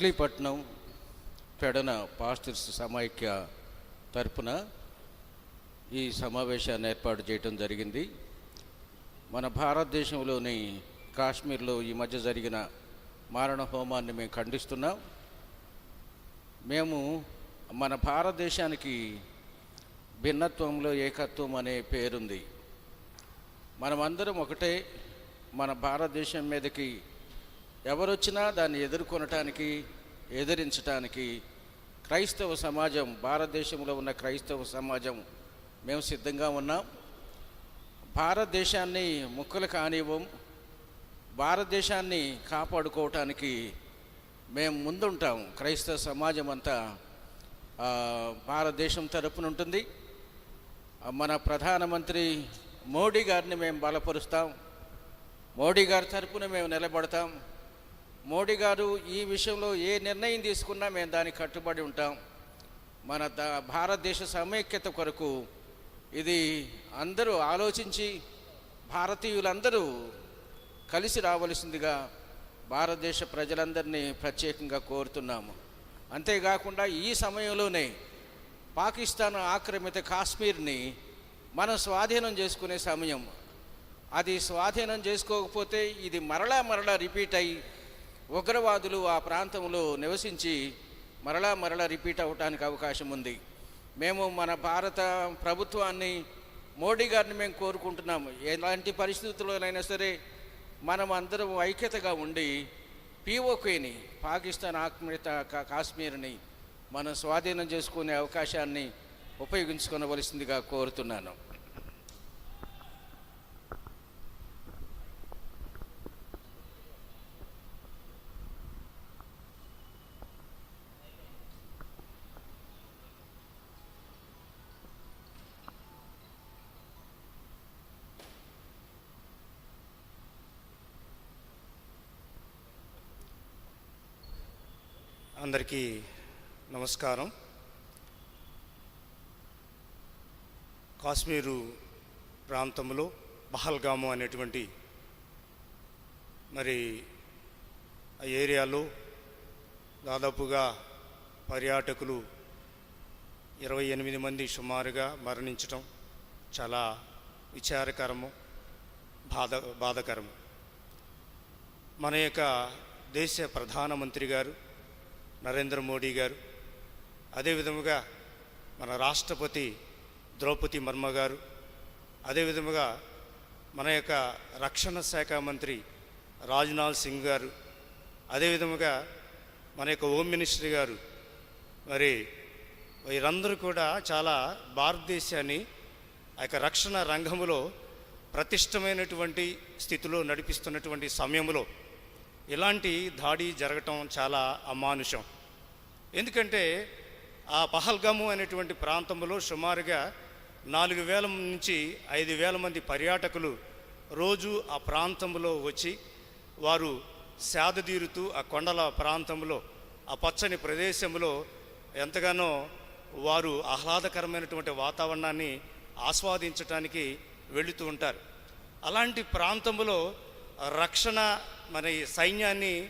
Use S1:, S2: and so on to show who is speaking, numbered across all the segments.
S1: Machilipatnam Pedana pastors సమైక్య తరపున ఈ సమావేశాన్ని ఏర్పాటు చేయడం జరిగింది. మన భారతదేశంలోని కాశ్మీర్లో ఈ మధ్య జరిగిన మారణ హోమాన్ని మేము ఖండిస్తున్నాం. మేము మన భారతదేశానికి భిన్నత్వంలో ఏకత్వం అనే పేరుంది. మనమందరం ఒకటే మన భారతదేశం మీదకి ఎవరొచ్చినా దాన్ని ఎదుర్కొనటానికి ఎదిరించటానికి క్రైస్తవ సమాజం భారతదేశంలో ఉన్న క్రైస్తవ సమాజం మేము సిద్ధంగా ఉన్నాం. భారతదేశాన్ని ముక్కలు కానివ్వం భారతదేశాన్ని కాపాడుకోవటానికి మేము ముందుంటాం. క్రైస్తవ సమాజం అంతా భారతదేశం తరపున ఉంటుంది. మన ప్రధానమంత్రి మోడీ గారిని మేము బలపరుస్తాం. మోడీ గారి తరపున మేము నిలబడతాం. మోడీ గారు ఈ విషయంలో ఏ నిర్ణయం తీసుకున్నా మేము దానికి కట్టుబడి ఉంటాం. మన ద భారతదేశ సమైక్యత కొరకు ఇది అందరూ ఆలోచించి భారతీయులందరూ కలిసి రావలసిందిగా భారతదేశ ప్రజలందరినీ ప్రత్యేకంగా కోరుతున్నాము. అంతేకాకుండా ఈ సమయంలోనే పాకిస్తాన్ ఆక్రమిత కాశ్మీర్ని మనం స్వాధీనం చేసుకునే సమయం. అది స్వాధీనం చేసుకోకపోతే ఇది మరలా మరలా రిపీట్ అయ్యి ఉగ్రవాదులు ఆ ప్రాంతంలో నివసించి మరలా మరలా రిపీట్ అవ్వటానికి అవకాశం ఉంది. మేము మన భారత ప్రభుత్వాన్ని మోడీ గారిని మేము కోరుకుంటున్నాము. ఎలాంటి పరిస్థితుల్లోనైనా సరే మనం అందరం ఐక్యతగా ఉండి పిఓకేని పాకిస్తాన్ ఆక్రమిత కా- కాశ్మీర్ని మనం స్వాధీనం చేసుకునే అవకాశాన్ని ఉపయోగించుకోవలసిందిగా కోరుతున్నాను.
S2: అందరికీ నమస్కారం. కాశ్మీరు ప్రాంతంలో బహల్గాము అనేటువంటి మరి ఆ ఏరియాలో దాదాపుగా పర్యాటకులు ఇరవై ఎనిమిది మంది సుమారుగా మరణించటం చాలా విచారకరము బాధ బాధకరము. మన యొక్క దేశ ప్రధానమంత్రి గారు నరేంద్ర మోడీ గారు. అదేవిధముగా మన రాష్ట్రపతి ద్రౌపది మర్మ గారు. అదేవిధముగా మన యొక్క రక్షణ శాఖ మంత్రి రాజ్నాథ్ సింగ్ గారు. అదేవిధముగా మన యొక్క హోమ్ మినిస్టర్ గారు. మరి వీరందరూ కూడా చాలా భారతదేశాన్ని ఆ యొక్క రక్షణ రంగంలో ప్రతిష్టమైనటువంటి స్థితిలో నడిపిస్తున్నటువంటి సమయంలో ఇలాంటి దాడి జరగటం చాలా అమానుషం. ఎందుకంటే ఆ పహల్గము అనేటువంటి ప్రాంతంలో సుమారుగా నాలుగు వేల నుంచి ఐదు వేల మంది పర్యాటకులు రోజు ఆ ప్రాంతంలో వచ్చి వారు సేదతీరుతూ ఆ కొండల ప్రాంతంలో ఆ పచ్చని ప్రదేశంలో ఎంతగానో వారు ఆహ్లాదకరమైనటువంటి వాతావరణాన్ని ఆస్వాదించటానికి వెళుతూ ఉంటారు. అలాంటి ప్రాంతంలో రక్షణ మన ఈ సైన్యాన్ని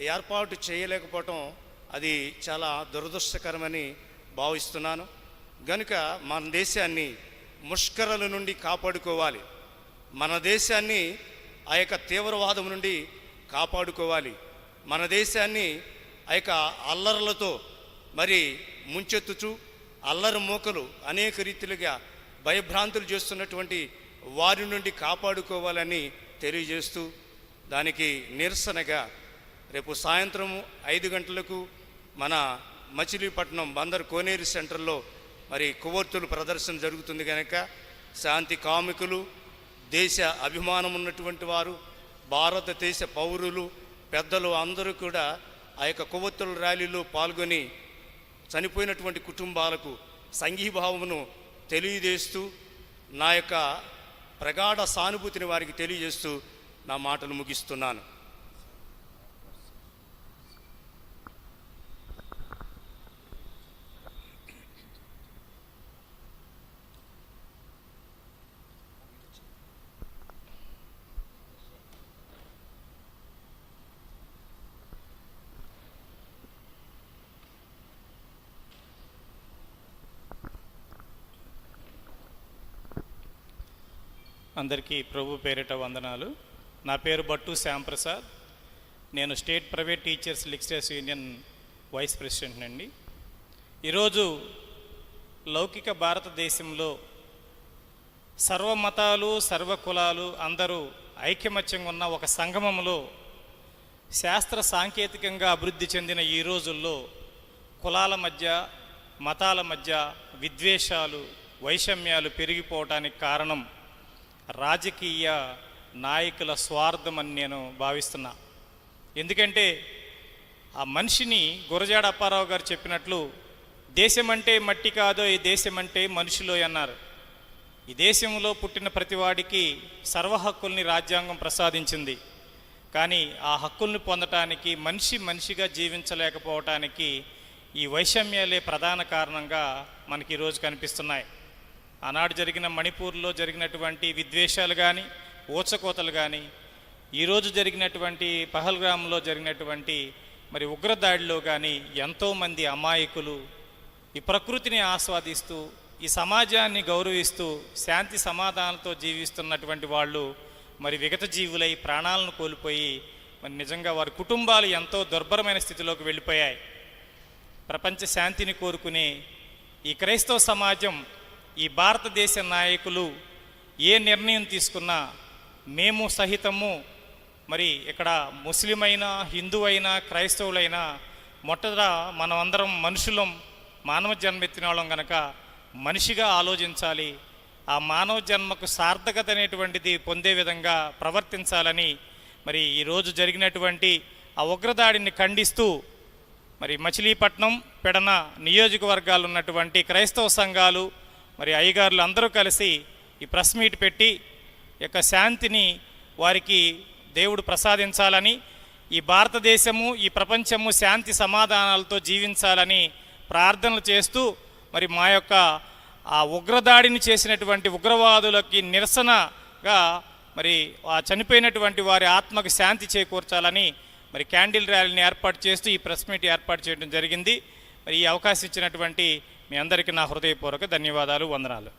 S2: ఏర్పాటు చేయలేకపోవటం అది చాలా దురదృష్టకరమని భావిస్తున్నాను. గనుక మన దేశాన్ని ముష్కరల నుండి కాపాడుకోవాలి. మన దేశాన్ని ఆ యొక్క తీవ్రవాదం నుండి కాపాడుకోవాలి. మన దేశాన్ని ఆ యొక్క అల్లర్లతో మరి ముంచెత్తుచు అల్లరి మూకలు అనేక రీతిలుగా భయభ్రాంతులు చేస్తున్నటువంటి వారి నుండి కాపాడుకోవాలని తెలియజేస్తూ దానికి నిరసనగా రేపు సాయంత్రం ఐదు గంటలకు మన మచిలీపట్నం బందర్ కోనేరు సెంటర్లో మరి కువర్తులు ప్రదర్శన జరుగుతుంది కనుక శాంతి కామికులు దేశ అభిమానం ఉన్నటువంటి వారు భారతదేశ పౌరులు పెద్దలు అందరూ కూడా ఆ యొక్క కొవ్వొత్తుల ర్యాలీలో పాల్గొని చనిపోయినటువంటి కుటుంబాలకు సంఘీభావమును తెలియజేస్తూ నా యొక్క ప్రగాఢ సానుభూతిని వారికి తెలియజేస్తూ నా మాటలు ముగిస్తున్నాను.
S3: అందరికీ ప్రభు పేరిట వందనాలు. నా పేరు బట్టు శ్యాంప్రసాద్. నేను state private teachers lecturers union vice president అండి. ఈరోజు లౌకిక భారతదేశంలో సర్వ మతాలు సర్వ కులాలు అందరూ ఐకమత్యంగా ఉన్న ఒక సంగమంలో శాస్త్ర సాంకేతికంగా అభివృద్ధి చెందిన ఈ రోజుల్లో కులాల మధ్య మతాల మధ్య విద్వేషాలు వైషమ్యాలు పెరిగిపోవటానికి కారణం రాజకీయ నాయకుల స్వార్థం అని నేను భావిస్తున్నా. ఎందుకంటే ఆ మనిషిని గురజాడ అప్పారావు గారు చెప్పినట్లు దేశమంటే మట్టి కాదో ఈ దేశం అంటే మనుషులు అన్నారు. ఈ దేశంలో పుట్టిన ప్రతివాడికి సర్వ హక్కుల్ని రాజ్యాంగం ప్రసాదించింది. కానీ ఆ హక్కుల్ని పొందటానికి మనిషి మనిషిగా జీవించలేకపోవటానికి ఈ వైషమ్యాలే ప్రధాన కారణంగా మనకి ఈరోజు కనిపిస్తున్నాయి. ఆనాడు జరిగిన మణిపూర్లో జరిగినటువంటి విద్వేషాలు కానీ ఊచకోతలు కానీ ఈరోజు జరిగినటువంటి పహల్గ్రామ్లో జరిగినటువంటి మరి ఉగ్రదాడిలో కానీ ఎంతోమంది అమాయకులు ఈ ప్రకృతిని ఆస్వాదిస్తూ ఈ సమాజాన్ని గౌరవిస్తూ శాంతి సమాధానాలతో జీవిస్తున్నటువంటి వాళ్ళు మరి విగత జీవులై ప్రాణాలను కోల్పోయి మరి నిజంగా వారి కుటుంబాలు ఎంతో దుర్భరమైన స్థితిలోకి వెళ్ళిపోయాయి. ప్రపంచ శాంతిని కోరుకునే ఈ క్రైస్తవ సమాజం ఈ భారతదేశ నాయకులు ఏ నిర్ణయం తీసుకున్నా మేము సహితము మరి ఇక్కడ ముస్లిం అయినా హిందూ అయినా క్రైస్తవులైనా మొట్టద మనం అందరం మనుషులం మానవ జన్మెత్తిన వాళ్ళం కనుక మనిషిగా ఆలోచించాలి. ఆ మానవ జన్మకు సార్థకత అనేటువంటిది పొందే విధంగా ప్రవర్తించాలని మరి ఈరోజు జరిగినటువంటి ఆ ఉగ్రదాడిని ఖండిస్తూ మరి మచిలీపట్నం పెడన నియోజకవర్గాలు ఉన్నటువంటి క్రైస్తవ సంఘాలు మరి అయ్యగారులు అందరూ కలిసి ఈ ప్రెస్ మీట్ పెట్టి ఈ యొక్క శాంతిని వారికి దేవుడు ప్రసాదించాలని ఈ భారతదేశము ఈ ప్రపంచము శాంతి సమాధానాలతో జీవించాలని ప్రార్థనలు చేస్తూ మరి మా యొక్క ఆ ఉగ్రదాడిని చేసినటువంటి ఉగ్రవాదులకి నిరసనగా మరి ఆ చనిపోయినటువంటి వారి ఆత్మకు శాంతి చేకూర్చాలని మరి క్యాండిల్ ర్యాలీని ఏర్పాటు చేస్తూ ఈ ప్రెస్ మీట్ ఏర్పాటు చేయడం జరిగింది. మరి ఈ అవకాశం ఇచ్చినటువంటి మీ అందరికీ నా హృదయపూర్వక ధన్యవాదాలు వందనాలు.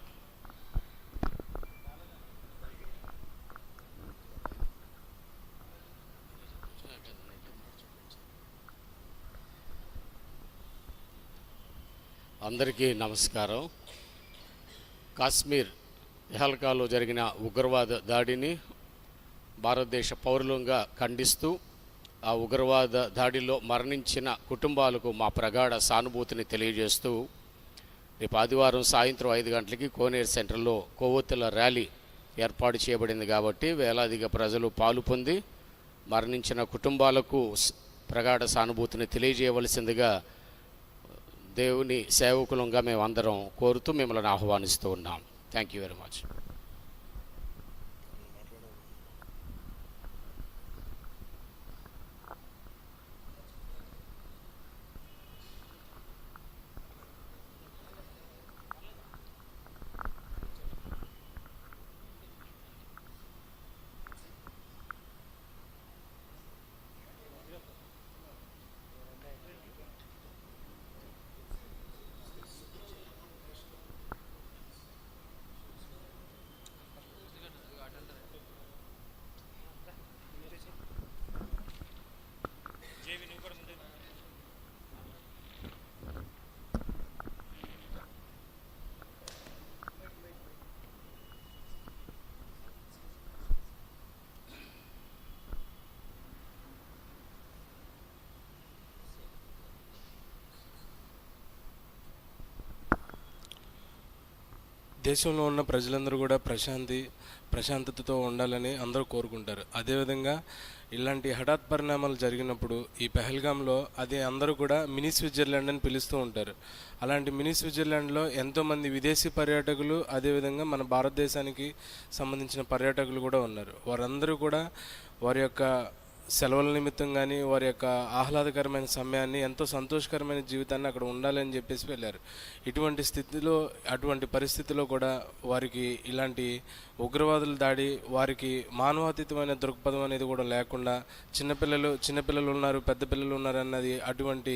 S4: అందరికీ నమస్కారం. కాశ్మీర్ ఎహల్కాలో జరిగిన ఉగ్రవాద దాడిని భారతదేశ పౌరులంగా ఖండిస్తూ ఆ ఉగ్రవాద దాడిలో మరణించిన కుటుంబాలకు మా ప్రగాఢ సానుభూతిని తెలియజేస్తూ రేపు ఆదివారం సాయంత్రం ఐదు గంటలకి కోనేరు సెంటర్లో కొవ్వొత్తుల ర్యాలీ ఏర్పాటు చేయబడింది కాబట్టి వేలాదిగా ప్రజలు పాలు పొంది మరణించిన కుటుంబాలకు ప్రగాఢ సానుభూతిని తెలియజేయవలసిందిగా దేవుని సేవకులంగా మేము అందరం కోరుతూ మిమ్మల్ని ఆహ్వానిస్తూ ఉన్నాం. థ్యాంక్ యూ వెరీ మచ్
S5: దేశంలో ఉన్న ప్రజలందరూ కూడా ప్రశాంతి ప్రశాంతతతో ఉండాలని అందరూ కోరుకుంటారు. అదేవిధంగా ఇలాంటి హఠాత్ పరిణామాలు జరిగినప్పుడు ఈ పెహల్గాంలో అది అందరూ కూడా మినీ స్విట్జర్లాండ్ అని పిలుస్తూ ఉంటారు. అలాంటి మినీ స్విట్జర్లాండ్లో ఎంతోమంది విదేశీ పర్యాటకులు అదేవిధంగా మన భారతదేశానికి సంబంధించిన పర్యాటకులు కూడా ఉన్నారు. వారందరూ కూడా వారి యొక్క సెలవుల నిమిత్తం కానీ వారి యొక్క ఆహ్లాదకరమైన సమయాన్ని ఎంతో సంతోషకరమైన జీవితాన్ని అక్కడ ఉండాలని చెప్పేసి వెళ్ళారు. ఇటువంటి స్థితిలో అటువంటి పరిస్థితిలో కూడా వారికి ఇలాంటి ఉగ్రవాదుల దాడి వారికి మానవాతీతమైన దృక్పథం అనేది కూడా లేకుండా చిన్నపిల్లలు చిన్నపిల్లలు ఉన్నారు పెద్ద పిల్లలు ఉన్నారు అన్నది అటువంటి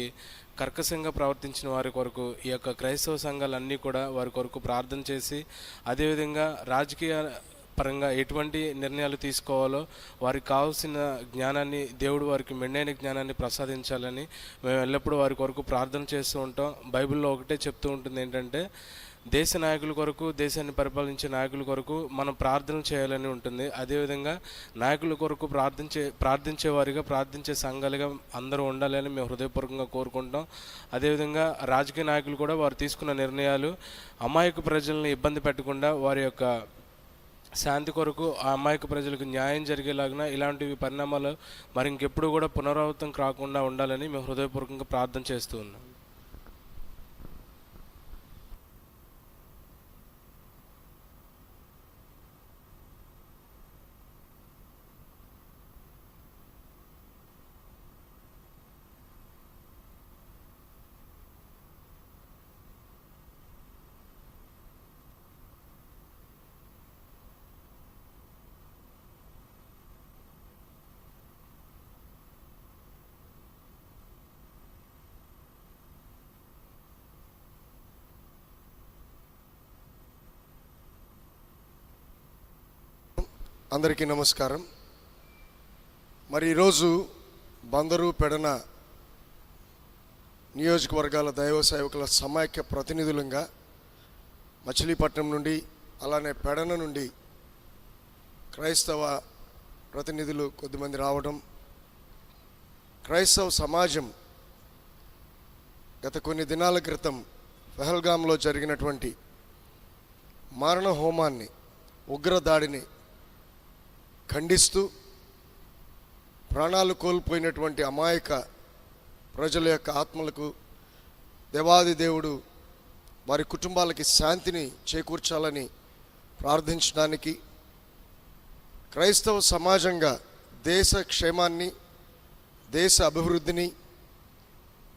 S5: కర్కశంగా ప్రవర్తించిన వారి కొరకు ఈ యొక్క క్రైస్తవ సంఘాలన్నీ కూడా వారి కొరకు ప్రార్థన చేసి అదేవిధంగా రాజకీయ పరంగా ఎటువంటి నిర్ణయాలు తీసుకోవాలో వారికి కావాల్సిన జ్ఞానాన్ని దేవుడు వారికి మెండైన జ్ఞానాన్ని ప్రసాదించాలని మేము ఎల్లప్పుడూ వారి కొరకు ప్రార్థన చేస్తూ ఉంటాం. బైబిల్లో ఒకటే చెప్తూ ఉంటుంది ఏంటంటే దేశ నాయకుల కొరకు దేశాన్ని పరిపాలించే నాయకుల కొరకు మనం ప్రార్థన చేయాలని ఉంటుంది. అదేవిధంగా నాయకుల కొరకు ప్రార్థించే ప్రార్థించే వారిగా ప్రార్థించే సంఘాలుగా అందరూ ఉండాలని మేము హృదయపూర్వకంగా కోరుకుంటాం. అదేవిధంగా రాజకీయ నాయకులు కూడా వారు తీసుకున్న నిర్ణయాలు అమాయక ప్రజల్ని ఇబ్బంది పెట్టకుండా వారి యొక్క శాంతి కొరకు ఆ అమాయక ప్రజలకు న్యాయం జరిగేలాగా ఇలాంటివి పరిణామాలు మరి ఇంకెప్పుడు కూడా పునరావృతం కాకుండా ఉండాలని మేము హృదయపూర్వకంగా ప్రార్థన చేస్తూ ఉన్నాం.
S6: అందరికీ నమస్కారం. మరి ఈరోజు బందరు పెడన నియోజకవర్గాల దైవ సేవకుల సమాఖ్య ప్రతినిధులుగా మచిలీపట్నం నుండి అలానే పెడన నుండి క్రైస్తవ ప్రతినిధులు కొద్దిమంది రావడం క్రైస్తవ సమాజం గత కొన్ని దినాల క్రితం పెహల్గాంలో జరిగినటువంటి మారణ హోమాన్ని ఉగ్రదాడిని ఖండిస్తూ ప్రాణాలు కోల్పోయినటువంటి అమాయక ప్రజల యొక్క ఆత్మలకు దేవాది దేవుడు వారి కుటుంబాలకి శాంతిని చేకూర్చాలని ప్రార్థించడానికి క్రైస్తవ సమాజంగా దేశ క్షేమాన్ని దేశ అభివృద్ధిని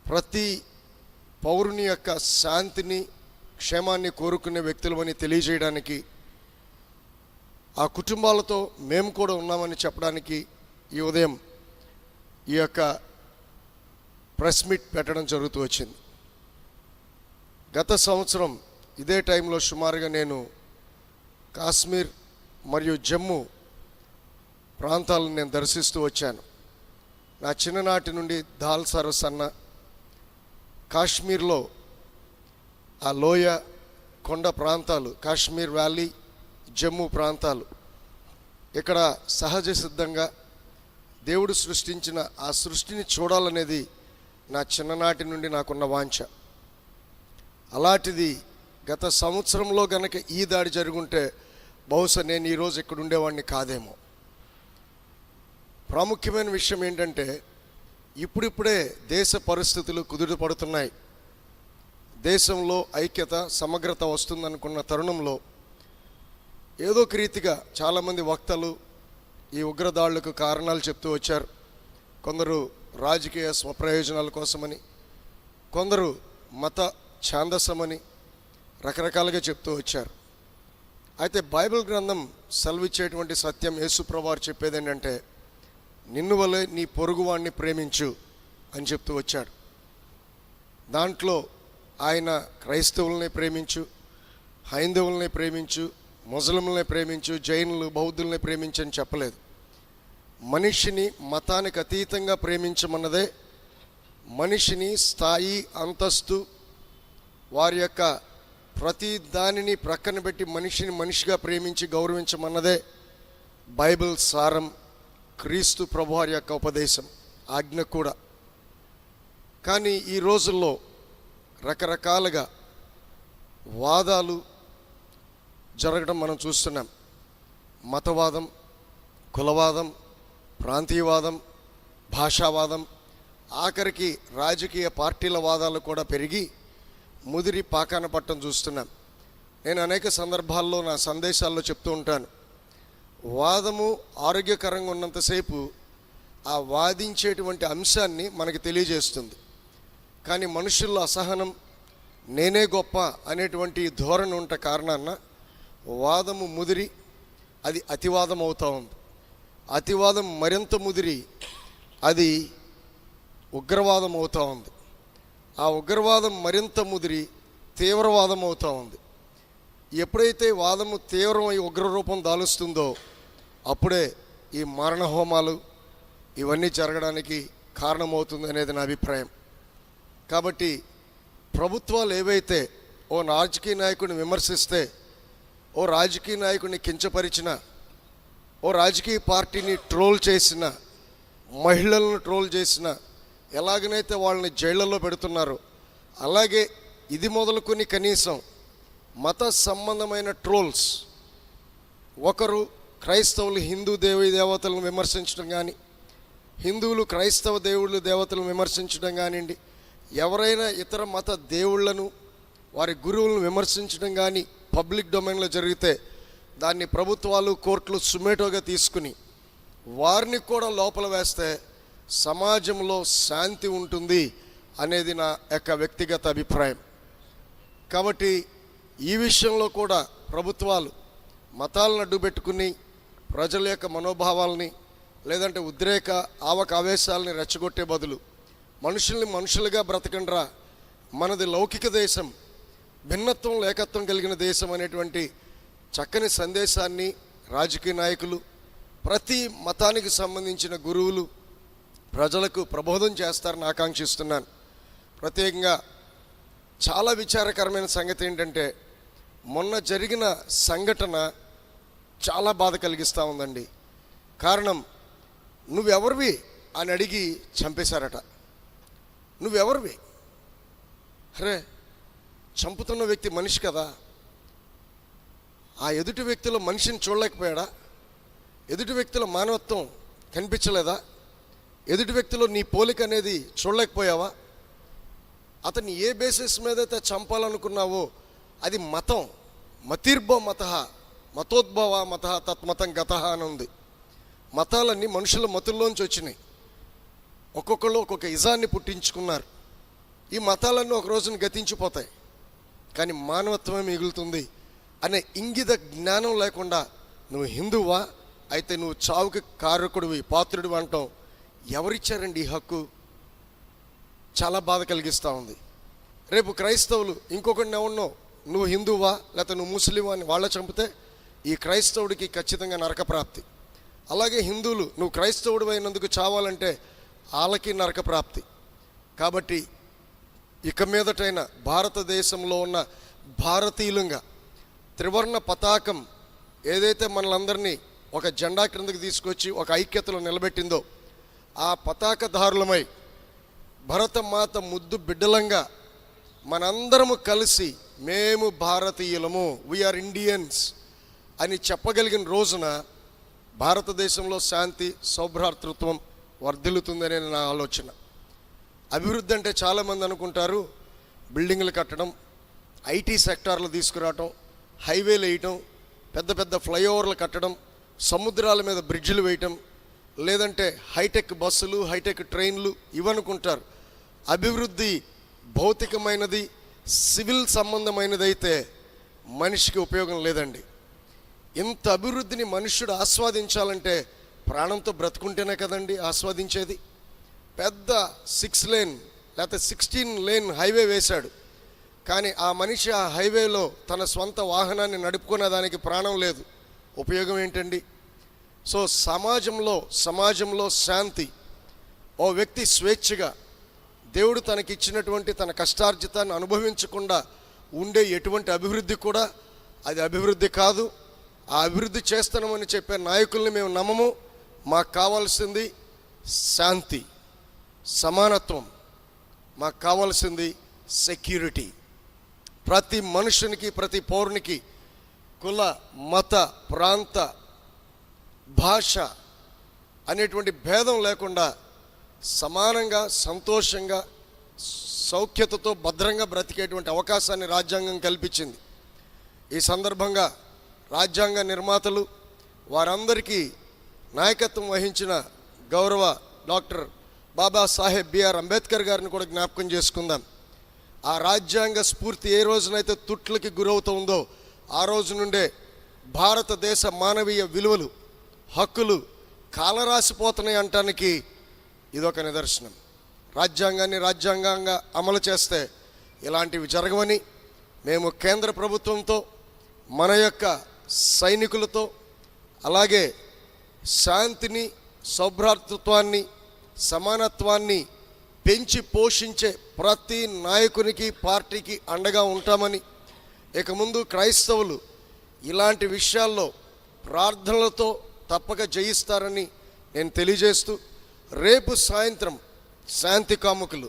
S6: ప్రతి పౌరుని యొక్క శాంతిని క్షేమాన్ని కోరుకునే వ్యక్తులమని తెలియజేయడానికి ఆ కుటుంబాలతో మేము కూడా ఉన్నామని చెప్పడానికి ఈ ఉదయం ఈ యొక్క ప్రెస్ మీట్ పెట్టడం జరుగుతూ వచ్చింది. గత సంవత్సరం ఇదే టైంలో సుమారుగా నేను కాశ్మీర్ మరియు జమ్మూ ప్రాంతాలను నేను దర్శిస్తూ వచ్చాను. నా చిన్ననాటి నుండి దాల్ సరస్ అన్న కాశ్మీర్లో ఆ లోయ కొండ ప్రాంతాలు కాశ్మీర్ వ్యాలీ జమ్మూ ప్రాంతాలు. ఇక్కడ సహజ సిద్ధంగా దేవుడు సృష్టించిన ఆ సృష్టిని చూడాలనేది నా చిన్ననాటి నుండి నాకున్న వాంఛ. అలాంటిది గత సంవత్సరంలో గనక ఈ దాడి జరుగుంటే బహుశా నేను ఈరోజు ఇక్కడ ఉండేవాడిని కాదేమో. ప్రాముఖ్యమైన విషయం ఏంటంటే ఇప్పుడిప్పుడే దేశ పరిస్థితులు కుదుట పడుతున్నాయి. దేశంలో ఐక్యత సమగ్రత వస్తుందనుకున్న తరుణంలో ఏదో ఒక రీతిగా చాలామంది వక్తలు ఈ ఉగ్రదాళ్ళకు కారణాలు చెప్తూ వచ్చారు. కొందరు రాజకీయ స్వప్రయోజనాల కోసమని కొందరు మత ఛాందసమని రకరకాలుగా చెప్తూ వచ్చారు. అయితే బైబిల్ గ్రంథం సెలవిచ్చేటువంటి సత్యం యేసుప్రవారు చెప్పేది ఏంటంటే నిన్ను వలె నీ పొరుగువాణ్ణి ప్రేమించు అని చెప్తూ వచ్చాడు. దాంట్లో ఆయన క్రైస్తవుల్ని ప్రేమించు హైందవుల్ని ప్రేమించు ముస్లింలని ప్రేమించు జైనులు బౌద్ధుల్ని ప్రేమించని చెప్పలేదు. మనిషిని మతానికి అతీతంగా ప్రేమించమన్నదే మనిషిని స్థాయి అంతస్తు వారి యొక్క ప్రతి దానిని ప్రక్కన పెట్టి మనిషిని మనిషిగా ప్రేమించి గౌరవించమన్నదే బైబిల్ సారం క్రీస్తు ప్రభువారి యొక్క ఉపదేశం ఆజ్ఞ కూడా. కానీ ఈ రోజుల్లో రకరకాలుగా వాదాలు జరగడం మనం చూస్తున్నాం. మతవాదం కులవాదం ప్రాంతీయవాదం భాషావాదం ఆఖరికి రాజకీయ పార్టీల వాదాలు కూడా పెరిగి ముదిరి పాకాన పట్టం చూస్తున్నాం. నేను అనేక సందర్భాల్లో నా సందేశాల్లో చెప్తూ ఉంటాను. వాదము ఆరోగ్యకరంగా ఉన్నంతసేపు ఆ వాదించేటువంటి అంశాన్ని మనకి తెలియజేస్తుంది. కానీ మనుషుల్లో అసహనం నేనే గొప్ప అనేటువంటి ధోరణి ఉంట కారణాన వాదము ముదిరి అది అతివాదం అవుతూ ఉంది. అతివాదం మరింత ముదిరి అది ఉగ్రవాదం అవుతూ ఉంది. ఆ ఉగ్రవాదం మరింత ముదిరి తీవ్రవాదం అవుతూ ఉంది. ఎప్పుడైతే వాదము తీవ్రమై ఉగ్రరూపం దాలుస్తుందో అప్పుడే ఈ మరణ హోమాలు ఇవన్నీ జరగడానికి కారణమవుతుంది అనేది నా అభిప్రాయం. కాబట్టి ప్రభుత్వాలు ఏవైతే ఓ రాజకీయ నాయకుడిని విమర్శిస్తే ఓ రాజకీయ నాయకుడిని కించపరిచిన ఓ రాజకీయ పార్టీని ట్రోల్ చేసిన మహిళలను ట్రోల్ చేసిన ఎలాగనైతే వాళ్ళని జైళ్ళలో పెడుతున్నారో అలాగే ఇది మొదలుకొని కనీసం మత సంబంధమైన ట్రోల్స్ ఒకరు క్రైస్తవులు హిందూ దేవి దేవతలను విమర్శించడం కానీ హిందువులు క్రైస్తవ దేవుళ్ళు దేవతలను విమర్శించడం కానివ్వండి ఎవరైనా ఇతర మత దేవుళ్ళను వారి గురువులను విమర్శించడం కానీ పబ్లిక్ డొమైన్లో జరిగితే దాన్ని ప్రభుత్వాలు కోర్టులు సుమేటోగా తీసుకుని వారిని కూడా లోపల వేస్తే సమాజంలో శాంతి ఉంటుంది అనేది నా యొక్క వ్యక్తిగత అభిప్రాయం. కాబట్టి ఈ విషయంలో కూడా ప్రభుత్వాలు మతాలను అడ్డుపెట్టుకుని ప్రజల యొక్క మనోభావాల్ని లేదంటే ఉద్రేక ఆవక ఆవేశాలని రెచ్చగొట్టే బదులు మనుషుల్ని మనుషులుగా బ్రతకండ్రా. మనది లౌకిక దేశం. భిన్నత్వం ఏకత్వం కలిగిన దేశం అనేటువంటి చక్కని సందేశాన్ని రాజకీయ నాయకులు ప్రతి మతానికి సంబంధించిన గురువులు ప్రజలకు ప్రబోధం చేస్తారని ఆకాంక్షిస్తున్నాను. ప్రత్యేకంగా చాలా విచారకరమైన సంగతి ఏంటంటే మొన్న జరిగిన సంఘటన చాలా బాధ కలిగిస్తూ ఉందండి. కారణం నువ్వెవరివి అని అడిగి చంపేశారట. నువ్వెవరివి? అరే చంపుతున్న వ్యక్తి మనిషి కదా. ఆ ఎదుటి వ్యక్తిలో మనిషిని చూడలేకపోయాడా? ఎదుటి వ్యక్తిలో మానవత్వం కనిపించలేదా? ఎదుటి వ్యక్తిలో నీ పోలిక అనేది చూడలేకపోయావా? అతన్ని ఏ బేసిస్ మీద అయితే చంపాలనుకున్నావో అది మతం. మతిర్భవ మత మతోద్భవ మత తత్మతం గత అని ఉంది. మతాలన్నీ మనుషుల మతుల్లోంచి వచ్చినాయి. ఒక్కొక్కళ్ళు ఒక్కొక్క ఇజాన్ని పుట్టించుకున్నారు. ఈ మతాలన్నీ ఒక రోజున గతించిపోతాయి. కానీ మానవత్వమే మిగులుతుంది అనే ఇంగిత జ్ఞానం లేకుండా నువ్వు హిందువా? అయితే నువ్వు చావుకి కారకుడివి పాత్రుడు అంటాం ఎవరిచ్చారండి ఈ హక్కు? చాలా బాధ కలిగిస్తూ ఉంది. రేపు క్రైస్తవులు ఇంకొకరిని ఎవరినో నువ్వు హిందువా? లేకపోతే నువ్వు ముస్లిమా అని వాళ్ళ చంపితే ఈ క్రైస్తవుడికి ఖచ్చితంగా నరకప్రాప్తి. అలాగే హిందువులు నువ్వు క్రైస్తవుడు అయినందుకు చావాలంటే వాళ్ళకి నరకప్రాప్తి. కాబట్టి ఇక మీదటైన భారతదేశంలో ఉన్న భారతీయులంగా త్రివర్ణ పతాకం ఏదైతే మనలందరినీ ఒక జెండా క్రిందకి తీసుకొచ్చి ఒక ఐక్యతలో నిలబెట్టిందో ఆ పతాకధారులమై భరతమాత ముద్దు బిడ్డలంగా మనందరము కలిసి మేము భారతీయులము వీఆర్ ఇండియన్స్ అని చెప్పగలిగిన రోజున భారతదేశంలో శాంతి సౌభ్రాతృత్వం వర్ధిల్లుతుందనే నా ఆలోచన. అభివృద్ధి అంటే చాలామంది అనుకుంటారు. బిల్డింగ్లు కట్టడం ఐటీ సెక్టార్లు తీసుకురావటం హైవేలు వేయటం పెద్ద పెద్ద ఫ్లైఓవర్లు కట్టడం సముద్రాల మీద బ్రిడ్జిలు వేయటం లేదంటే హైటెక్ బస్సులు హైటెక్ ట్రైన్లు ఇవనుకుంటారు. అభివృద్ధి భౌతికమైనది సివిల్ సంబంధమైనదైతే మనిషికి ఉపయోగం లేదండి. ఇంత అభివృద్ధిని మనుష్యుడు ఆస్వాదించాలంటే ప్రాణంతో బ్రతుకుంటేనే కదండి ఆస్వాదించేది. పెద్ద సిక్స్ లేన్ లేకపోతే సిక్స్టీన్ లేన్ హైవే వేశాడు. కానీ ఆ మనిషి ఆ హైవేలో తన స్వంత వాహనాన్ని నడుపుకునే దానికి ప్రాణం లేదు. ఉపయోగం ఏంటండి? సో సమాజంలో సమాజంలో శాంతి ఓ వ్యక్తి స్వేచ్ఛగా దేవుడు తనకిచ్చినటువంటి తన కష్టార్జితాన్ని అనుభవించకుండా ఉండే ఎటువంటి అభివృద్ధి కూడా అది అభివృద్ధి కాదు. ఆ అభివృద్ధి చేస్తున్నామని చెప్పే నాయకుల్ని మేము నమ్మము. మాకు కావాల్సింది శాంతి. సమానత్వం. మాకు కావాల్సింది సెక్యూరిటీ. ప్రతి మనుషునికి ప్రతి పౌరునికి కుల మత ప్రాంత భాష అనేటువంటి భేదం లేకుండా సమానంగా సంతోషంగా సౌఖ్యతతో భద్రంగా బ్రతికేటువంటి అవకాశాన్ని రాజ్యాంగం కల్పించింది. ఈ సందర్భంగా రాజ్యాంగ నిర్మాతలు వారందరికీ నాయకత్వం వహించిన గౌరవ డాక్టర్ బాబాసాహెబ్ బిఆర్ అంబేద్కర్ గారిని కూడా జ్ఞాపకం చేసుకుందాం. ఆ రాజ్యాంగ స్ఫూర్తి ఏ రోజునైతే తుట్లకి గురవుతుందో ఆ రోజు నుండే భారతదేశ మానవీయ విలువలు హక్కులు కాలరాసిపోతున్నాయి అంటానికి ఇదొక నిదర్శనం. రాజ్యాంగాన్ని రాజ్యాంగంగా అమలు చేస్తే ఇలాంటివి జరగవని మేము కేంద్ర ప్రభుత్వంతో మన యొక్క సైనికులతో అలాగే శాంతిని సౌభ్రాతృత్వాన్ని సమానత్వాన్ని పెంచి పోషించే ప్రతి నాయకునికి పార్టీకి అండగా ఉంటామని. ఇక ముందు క్రైస్తవులు ఇలాంటి విషయాల్లో ప్రార్థనలతో తప్పక జయిస్తారని నేను తెలియజేస్తూ రేపు సాయంత్రం శాంతి కాముకులు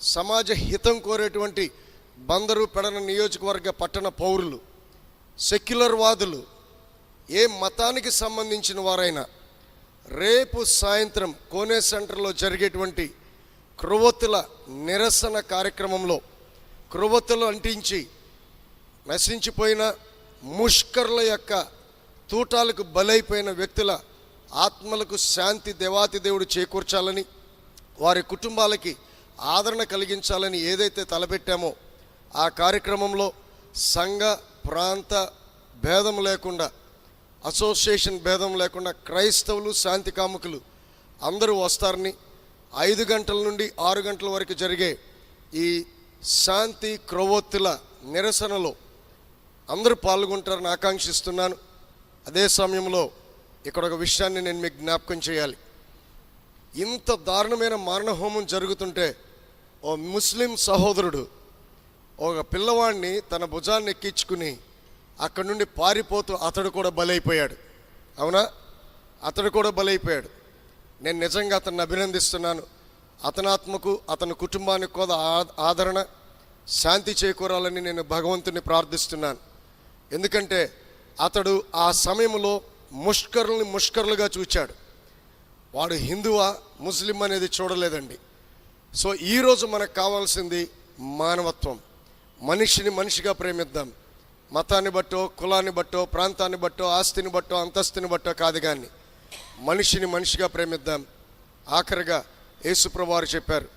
S6: సమాజ హితం కోరేటువంటి బందరు పెడన నియోజకవర్గ పట్టణ పౌరులు సెక్యులర్ వాదులు ఏ మతానికి సంబంధించిన వారైనా రేపు సాయంత్రం కోనే సెంటర్లో జరిగేటువంటి క్రొవ్వొత్తుల నిరసన కార్యక్రమంలో క్రొవ్వొత్తులు అంటించి నశించిపోయిన ముష్కర్ల యొక్క తూటాలకు బలైపోయిన వ్యక్తుల ఆత్మలకు శాంతి దేవాతి దేవుడు చేకూర్చాలని వారి కుటుంబాలకి ఆదరణ కలిగించాలని ఏదైతే తలపెట్టామో ఆ కార్యక్రమంలో సంఘ ప్రాంత భేదం లేకుండా అసోసియేషన్ భేదం లేకుండా క్రైస్తవులు శాంతి కాముకులు అందరూ వస్తారని ఐదు గంటల నుండి ఆరు గంటల వరకు జరిగే ఈ శాంతి క్రొవ్వొత్తుల నిరసనలో అందరూ పాల్గొంటారని ఆకాంక్షిస్తున్నాను. అదే సమయంలో ఇక్కడ ఒక విషయాన్ని నేను మీకు జ్ఞాపకం చేయాలి. ఇంత దారుణమైన మారణహోమం జరుగుతుంటే ఓ ముస్లిం సహోదరుడు ఒక పిల్లవాడిని తన భుజాన్ని ఎక్కించుకుని అక్కడి నుండి పారిపోతూ అతడు కూడా బలైపోయాడు. అవునా? అతడు కూడా బలైపోయాడు. నేను నిజంగా అతన్ని అభినందిస్తున్నాను. అతనాత్మకు అతని కుటుంబానికి కూడా ఆదరణ శాంతి చేకూరాలని నేను భగవంతుని ప్రార్థిస్తున్నాను. ఎందుకంటే అతడు ఆ సమయంలో ముష్కరుల్ని ముష్కరులుగా చూచాడు. వాడు హిందువా ముస్లిం అనేది చూడలేదండి. సో ఈరోజు మనకు కావాల్సింది మానవత్వం. మనిషిని మనిషిగా ప్రేమిద్దాం. మతాన్ని బట్టో కులాన్ని బట్టో ప్రాంతాన్ని బట్టో ఆస్తిని బట్టో అంతస్తుని బట్టో కాదు కానీ మనిషిని మనిషిగా ప్రేమిద్దాం. ఆఖరిగా యేసుప్రభువారు చెప్పారు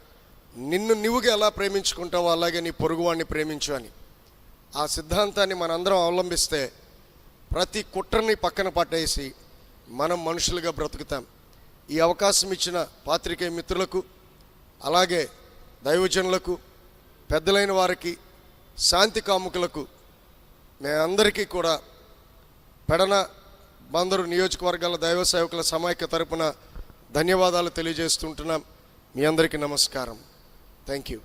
S6: నిన్ను నువ్వుగా ఎలా ప్రేమించుకుంటావో అలాగే నీ పొరుగువాడిని ప్రేమించు అని. ఆ సిద్ధాంతాన్ని మనందరం అవలంబిస్తే ప్రతి కుట్రని పక్కన పట్టేసి మనం మనుషులుగా బ్రతుకుతాం. ఈ అవకాశం ఇచ్చిన పాత్రికే మిత్రులకు అలాగే దైవజనులకు పెద్దలైన వారికి శాంతి కాముకులకు మేమందరికీ కూడా పెడన బందరు నియోజకవర్గాల దైవ సేవకుల సమాఖ్య తరపున ధన్యవాదాలు తెలియజేస్తుంటున్నాం. మీ అందరికీ నమస్కారం. Thank you